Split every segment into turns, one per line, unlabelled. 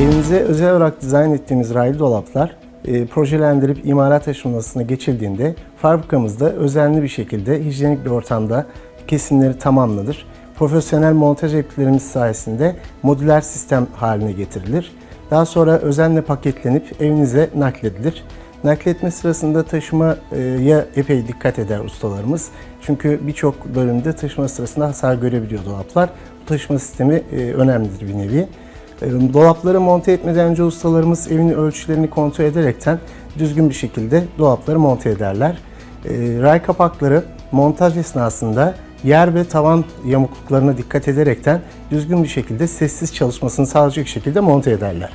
Evinize özel olarak dizayn ettiğimiz raylı dolaplar e, projelendirip imalat aşamasına geçildiğinde fabrikamızda özenli bir şekilde hijyenik bir ortamda kesimleri tamamlanır. Profesyonel montaj ekiplerimiz sayesinde modüler sistem haline getirilir. Daha sonra özenle paketlenip evinize nakledilir. Nakletme sırasında taşımaya epey dikkat eder ustalarımız. Çünkü birçok bölümde taşıma sırasında hasar görebiliyor dolaplar. Bu taşıma sistemi e, önemlidir bir nevi. E, Dolapları monte etmeden önce ustalarımız evin ölçülerini kontrol ederekten düzgün bir şekilde dolapları monte ederler. E, Ray kapakları montaj esnasında yer ve tavan yamukluklarına dikkat ederekten düzgün bir şekilde sessiz çalışmasını sağlayacak şekilde monte ederler.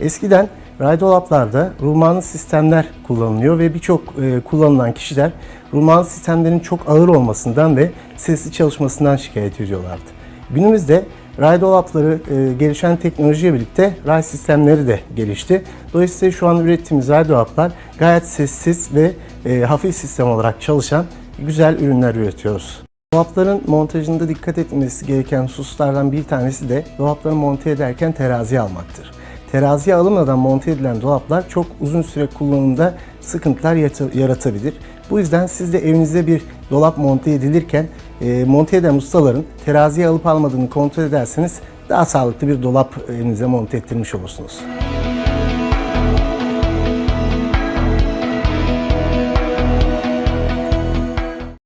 Eskiden ray dolaplarda rulmanlı sistemler kullanılıyor ve birçok e, kullanılan kişiler rulmanlı sistemlerin çok ağır olmasından ve sessiz çalışmasından şikayet ediyorlardı. Günümüzde ray dolapları e, gelişen teknolojiyle birlikte ray sistemleri de gelişti. Dolayısıyla şu an ürettiğimiz ray dolaplar gayet sessiz ve e, hafif sistem olarak çalışan güzel ürünler üretiyoruz. Dolapların montajında dikkat etmesi gereken hususlardan bir tanesi de dolapları monte ederken teraziye almaktır. Teraziye alınmadan monte edilen dolaplar çok uzun süre kullanımda sıkıntılar yaratabilir. Bu yüzden siz de evinizde bir dolap monte edilirken e, monte eden ustaların teraziye alıp almadığını kontrol ederseniz daha sağlıklı bir dolap evinize monte ettirmiş olursunuz.